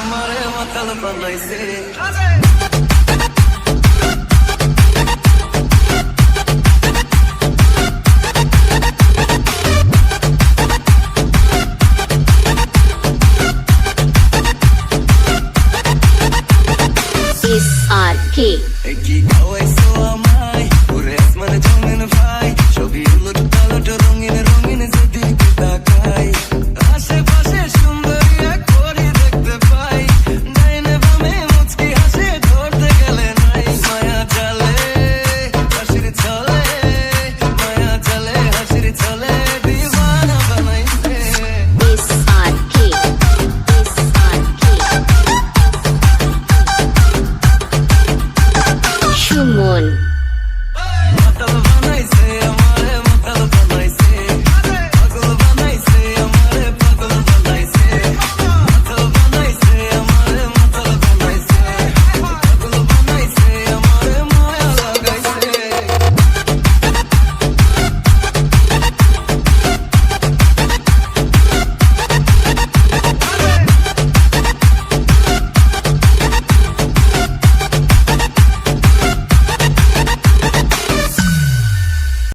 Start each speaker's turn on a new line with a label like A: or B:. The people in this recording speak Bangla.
A: আমারে মাতাল বানাইছে
B: This are key. মন।